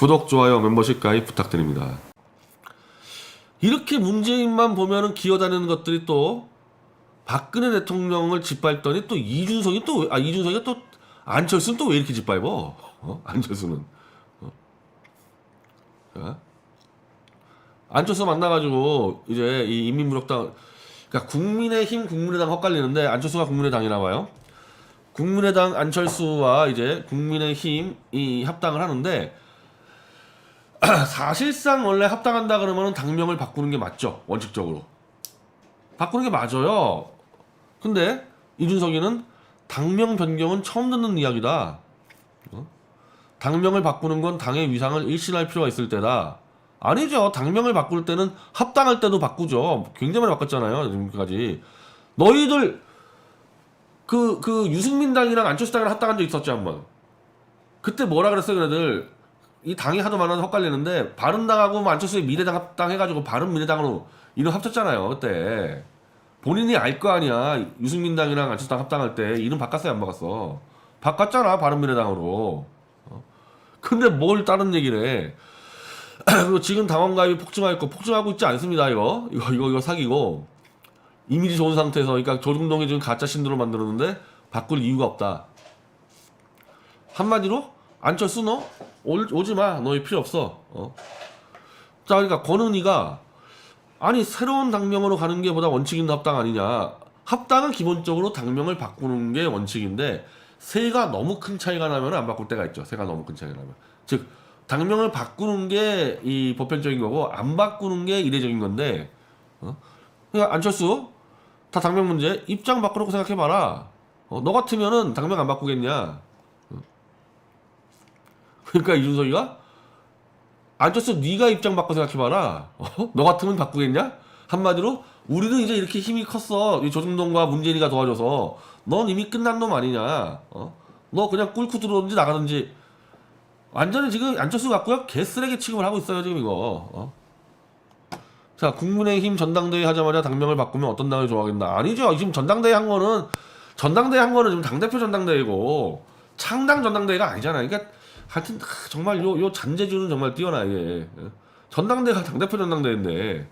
구독, 좋아요, 멤버십 가입 부탁드립니다. 이렇게 문재인만 보면은 기어다니는 것들이 또 박근혜 대통령을 짓밟더니 또 이준석이 또 아 이준석이 또 안철수는 또 왜 이렇게 짓밟어? 어? 안철수는 어? 자, 안철수 만나가지고 이제 이 인민무력당 그러니까 국민의힘 국민의당 헛갈리는데 안철수가 국민의당이나 봐요. 국민의당 안철수와 이제 국민의힘이 합당을 하는데 사실상 원래 합당한다 그러면은 당명을 바꾸는 게 맞죠 원칙적으로 바꾸는 게 맞아요. 근데 이준석이는 당명 변경은 처음 듣는 이야기다. 어? 당명을 바꾸는 건 당의 위상을 일신할 필요가 있을 때다. 아니죠. 당명을 바꿀 때는 합당할 때도 바꾸죠. 굉장히 많이 바꿨잖아요. 지금까지. 너희들 그, 그 유승민당이랑 안철수당이랑 합당한 적 있었지 한 번. 그때 뭐라 그랬어요, 걔네들. 이 당이 하도 많아서 헷갈리는데 바른당하고 뭐 안철수의 미래당 합당 해가지고 바른미래당으로 이름 합쳤잖아요 그때. 본인이 알 거 아니야. 유승민당이랑 안철수당 합당할 때 이름 바꿨어요 안 바꿨어? 바꿨잖아 바른미래당으로. 어? 근데 뭘 다른 얘기를 해? 지금 당원가입이 폭증하고 폭증하고 있지 않습니다 이거. 이거 이거, 이거 사기고. 이미지 좋은 상태에서 그러니까 조중동이 지금 가짜 신도를 만들었는데 바꿀 이유가 없다. 한마디로? 안철수 너 올- 오 지 마. 너희 필요 없어. 어. 자, 그러니까 권은희가 아니 새로운 당명으로 가는 게 보다 원칙 있는 합당 아니냐. 합당은 기본적으로 당명을 바꾸는 게 원칙인데 세가 너무 큰 차이가 나면 안 바꿀 때가 있죠. 세가 너무 큰 차이가 나면. 즉 당명을 바꾸는 게 이 보편적인 거고 안 바꾸는 게 이례적인 건데 어? 그러니까 안철수 다 당명 문제 입장 바꾸라고 생각해봐라. 어, 너 같으면은 당명 안 바꾸겠냐? 그러니까 이준석이가 안철수 네가 입장 바꿔 생각해봐라. 어? 너 같으면 바꾸겠냐? 한마디로 우리는 이제 이렇게 힘이 컸어. 이 조중동과 문재인이가 도와줘서 넌 이미 끝난 놈 아니냐? 어? 너 그냥 꿀고 들어오든지 나가든지 완전히 지금 안철수 갖고요 개쓰레기 취급을 하고 있어요 지금 이거. 어? 자 국민의힘 전당대회 하자마자 당명을 바꾸면 어떤 당을 좋아하겠나? 아니죠. 지금 전당대회 한 거는 전당대회 한 거는 지금 당대표 전당대회고 창당 전당대회가 아니잖아요. 그러니까 하여튼 하, 정말 요, 요 잔재주는 정말 뛰어나 이게. 예. 전당대회가 당대표 전당대회인데.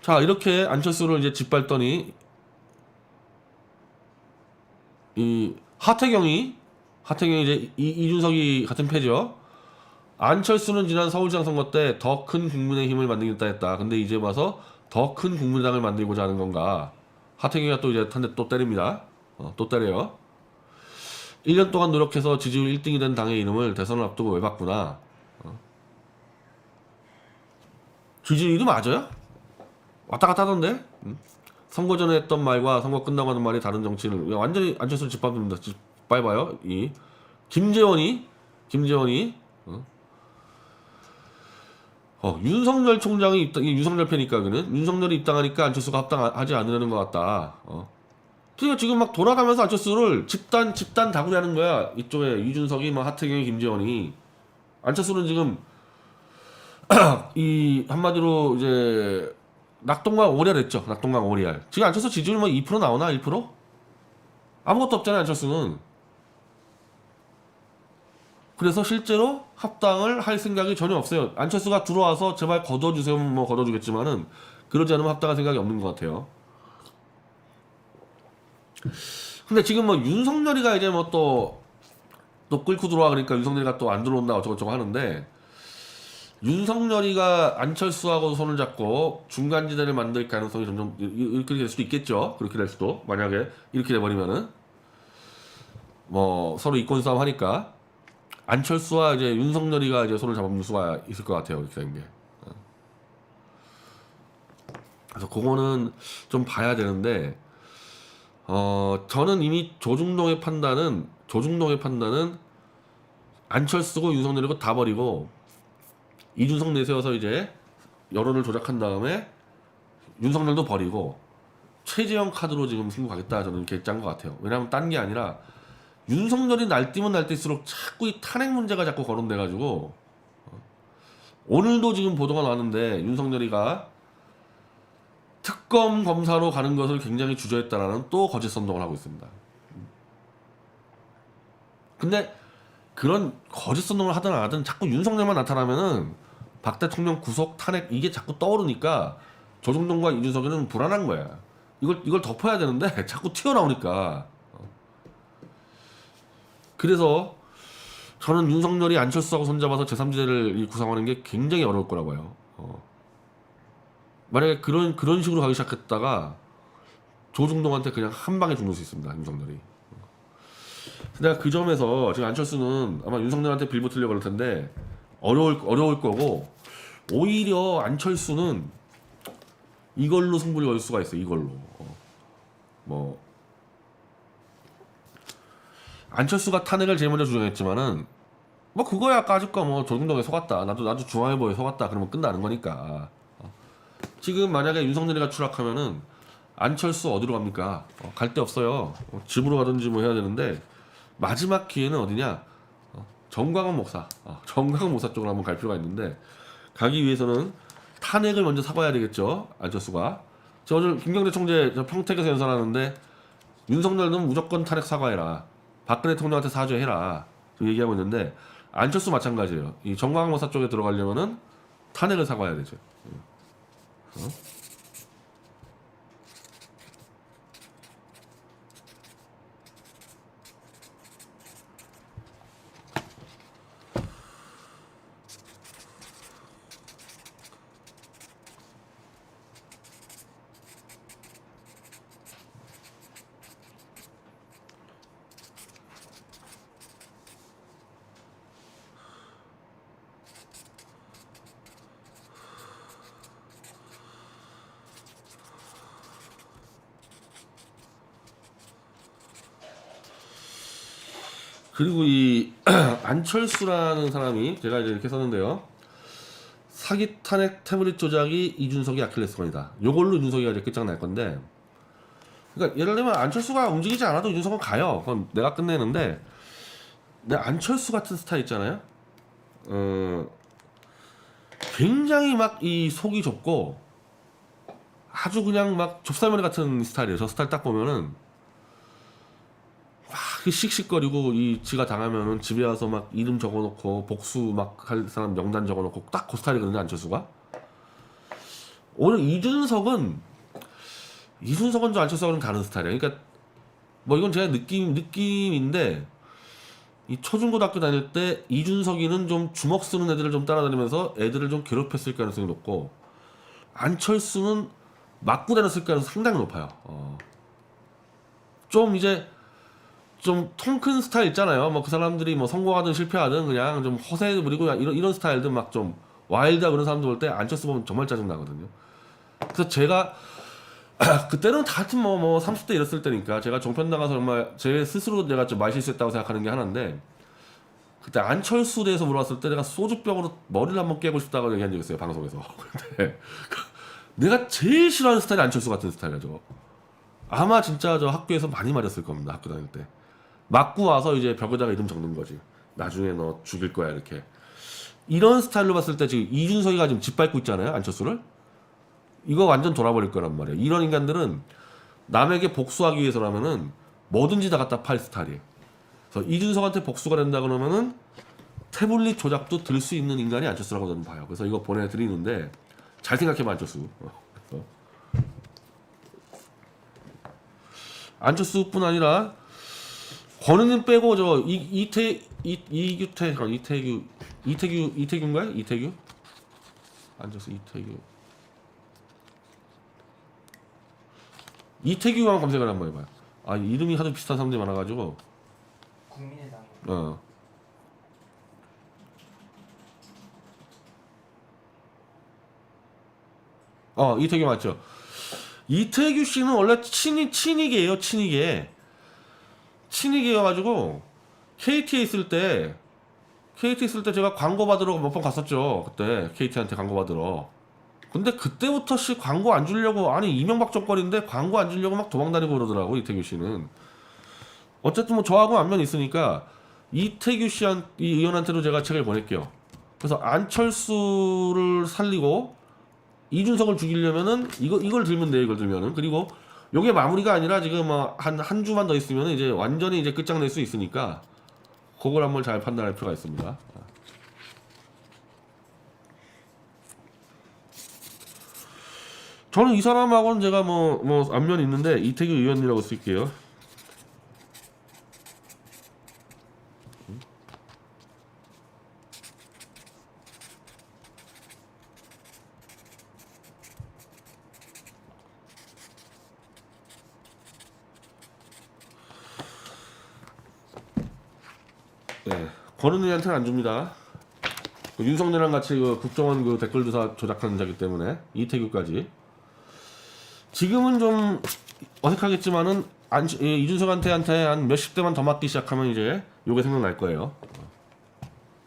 자 이렇게 안철수를 이제 짓밟더니 이 하태경이 하태경이 이제 이, 이준석이 같은 패죠. 안철수는 지난 서울시장 선거 때 더 큰 국민의힘을 만들겠다 했다. 근데 이제 와서 더 큰 국민당을 만들고자 하는 건가. 하태경이가 또 이제 한 대 또 때립니다 어, 또 때려요. 1년 동안 노력해서 지지율 1등이 된 당의 이름을 대선을 앞두고 왜 바꾸나? 어? 지지율이 맞아요? 왔다 갔다 하던데? 응? 선거 전에 했던 말과 선거 끝나고 하는 말이 다른 그냥 완전히 안철수를 짓밟습니다. 짓밟아요. 이 김재원이 김재원이 어? 어, 윤석열 총장이 입당, 이 윤석열 패니까 그는 윤석열이 입당하니까 안철수가 합당하지 않으려는 것 같다. 어. 그러니까 지금 막 돌아가면서 안철수를 집단 집단 다구리 하는 거야. 이쪽에 이준석이 막 하태경이 김재원이 안철수는 지금 이 한마디로 이제 낙동강 오리알 했죠. 낙동강 오리알. 지금 안철수 지지율 뭐 2% 나오나 1%? 아무것도 없잖아요. 안철수는. 그래서 실제로 합당을 할 생각이 전혀 없어요. 안철수가 들어와서 제발 걷어주세요. 뭐 걷어주겠지만은 그러지 않으면 합당할 생각이 없는 것 같아요. 근데 지금 뭐 윤석열이가 이제 뭐또또 끌고 들어와 그러니까 윤석열이가 또 안 들어온다 어쩌고저쩌고 하는데 윤석열이가 안철수하고 손을 잡고 중간지대를 만들 가능성이 점점 이렇게 될 수도 있겠죠. 그렇게 될 수도 만약에 이렇게 돼버리면은 뭐 서로 이권 싸움 하니까 안철수와 이제 윤석열이가 이제 손을 잡을 수가 있을 것 같아요. 이렇게 된 게. 어. 그래서 그거는 좀 봐야 되는데 어 저는 이미 조중동의 판단은 조중동의 판단은 안철수고 윤석열이고 다 버리고 이준석 내세워서 이제 여론을 조작한 다음에 윤석열도 버리고 최재형 카드로 지금 승부 가겠다 저는 이렇게 짠 것 같아요. 왜냐하면 딴 게 아니라 윤석열이 날뛰면 날뛸수록 자꾸 이 탄핵 문제가 자꾸 거론돼가지고 어, 오늘도 지금 보도가 나왔는데 윤석열이가 특검 검사로 가는 것을 굉장히 주저했다라는 또 거짓 선동을 하고 있습니다. 근데 그런 거짓 선동을 하든 안 하든 자꾸 윤석열만 나타나면은 박 대통령 구속 탄핵 이게 자꾸 떠오르니까 조정동과 이준석이는 불안한 거야. 이걸 이걸 덮어야 되는데 자꾸 튀어나오니까. 어. 그래서 저는 윤석열이 안철수하고 손잡아서 제3지대를 구성하는 게 굉장히 어려울 거라고 봐요. 어. 만약에 그런 그런 식으로 가기 시작했다가 조중동한테 그냥 한 방에 죽는 수 있습니다. 윤석열이. 내가 그 점에서 지금 안철수는 아마 윤석열한테 빌붙으려고 그럴 텐데 어려울 어려울 거고 오히려 안철수는 이걸로 승부를 걸 수가 있어. 이걸로. 어. 뭐 안철수가 탄핵을 제일 먼저 주장했지만은 뭐 그거야 아까 아직까 뭐 조중동에 속았다. 나도 나도 중앙일보에 속았다. 그러면 끝나는 거니까. 어. 지금 만약에 윤석열이가 추락하면은 안철수 어디로 갑니까? 어, 갈데 없어요. 어, 집으로 가든지 뭐 해야 되는데 마지막 기회는 어디냐? 어, 정광훈 목사, 어, 정광훈 목사 쪽으로 한번 갈 필요가 있는데 가기 위해서는 탄핵을 먼저 사과해야 되겠죠. 안철수가. 저 오늘 김경재 총재 저 평택에서 연설하는데 윤석열은 무조건 탄핵 사과해라. 박근혜 대통령한테 사죄해라. 저 얘기하고 있는데 안철수 마찬가지예요. 이 정광훈 목사 쪽에 들어가려면은 탄핵을 사과해야 되죠. 어? 그리고 이 안철수라는 사람이 제가 이렇게 썼는데요. 사기 탄핵 태블릿 조작이 이준석이 아킬레스건이다. 요걸로 이준석이가 이제 끝장날 건데. 그러니까 예를 들면 안철수가 움직이지 않아도 이준석은 가요. 그럼 내가 끝내는데 내 안철수 같은 스타일 있잖아요. 어 굉장히 막 이 속이 좁고 아주 그냥 막 좁쌀머리 같은 스타일이에요. 저 스타일 딱 보면은 막 씩씩거리고 이 지가 당하면은 집에 와서 막 이름 적어놓고 복수 막 할 사람 명단 적어놓고 딱그 스타일이거든요 안철수가? 오늘 이준석은 이준석은 좀 안철수하고는 다른 스타일이에요 그러니까 뭐 이건 제가 느낌 느낌인데 이 초중고등학교 다닐 때 이준석이는 좀 주먹 쓰는 애들을 좀 따라다니면서 애들을 좀 괴롭혔을 가능성이 높고 안철수는 맞고 다녔을 가능성이 상당히 높아요. 어. 좀 이제 좀 통 큰 스타일 있잖아요. 뭐 그 사람들이 뭐 성공하든 실패하든 그냥 좀 허세 부리고 이런 이런 스타일들 막좀 와일드 그런 사람들 볼 때 안철수 보면 정말 짜증 나거든요. 그래서 제가 그때는 다 하여튼 뭐뭐 30대 이랬을 때니까 제가 종편 나가서 정말 제 스스로 내가 좀 많이 실수했다고 생각하는 게 하나인데 그때 안철수 대해서 물어봤을 때 내가 소주병으로 머리를 한번 깨고 싶다고 얘기한 적이 있어요 방송에서. 근데 내가 제일 싫어하는 스타일이 안철수 같은 스타일이죠. 아마 진짜 저 학교에서 많이 맞았을 겁니다 학교 다닐 때. 맞고 와서 이제 벽에다가 이름 적는 거지. 나중에 너 죽일 거야 이렇게. 이런 스타일로 봤을 때 지금 이준석이가 지금 짓밟고 있잖아요 안철수를. 이거 완전 돌아버릴 거란 말이에요. 이런 인간들은 남에게 복수하기 위해서라면은 뭐든지 다 갖다 팔 스타일이에요. 그래서 이준석한테 복수가 된다 그러면은 태블릿 조작도 들 수 있는 인간이 안철수라고 저는 봐요. 그래서 이거 보내드리는데 잘 생각해봐 안철수. 안철수뿐 아니라 권은님 빼고 저 이, 이태 이, 이규태 아, 이태규 이태규 이태규인가요? 이태규? 앉아서 이태규 이태규만 검색을 한번 해봐요. 아 이름이 하도 비슷한 사람들이 많아가지고 국민의당 어. 어 이태규 맞죠? 이태규 씨는 원래 친이 친이계예요 친이계. 친이계여가지고 KT에 있을 때 KT 있을 때 제가 광고 받으러 몇 번 갔었죠. 그때 KT한테 광고 받으러. 근데 그때부터 씨 광고 안 주려고 아니 이명박 정권인데 광고 안 주려고 막 도망다니고 그러더라고 이태규 씨는. 어쨌든 뭐 저하고 안면이 있으니까 이태규 씨한 이 의원한테도 제가 책을 보낼게요. 그래서 안철수를 살리고 이준석을 죽이려면은 이거 이걸 들면 돼 이걸 들면은 그리고 요게 마무리가 아니라 지금 뭐한한 주만 더 있으면 이제 완전히 이제 끝장낼 수 있으니까 그걸 한번 잘 판단할 필요가 있습니다. 저는 이 사람하고는 제가 뭐, 뭐, 안면이 있는데, 이태규 의원이라고 쓸게요. 네. 권은희한테는 안 줍니다. 그 윤석열이랑 같이 그 국정원 그 댓글 조사 조작하는 자기 때문에 이태규까지. 지금은 좀 어색하겠지만은 안, 이- 이준석한테 한테 한 몇십 대만 더 맞기 시작하면 이제 요게 생각날 거예요.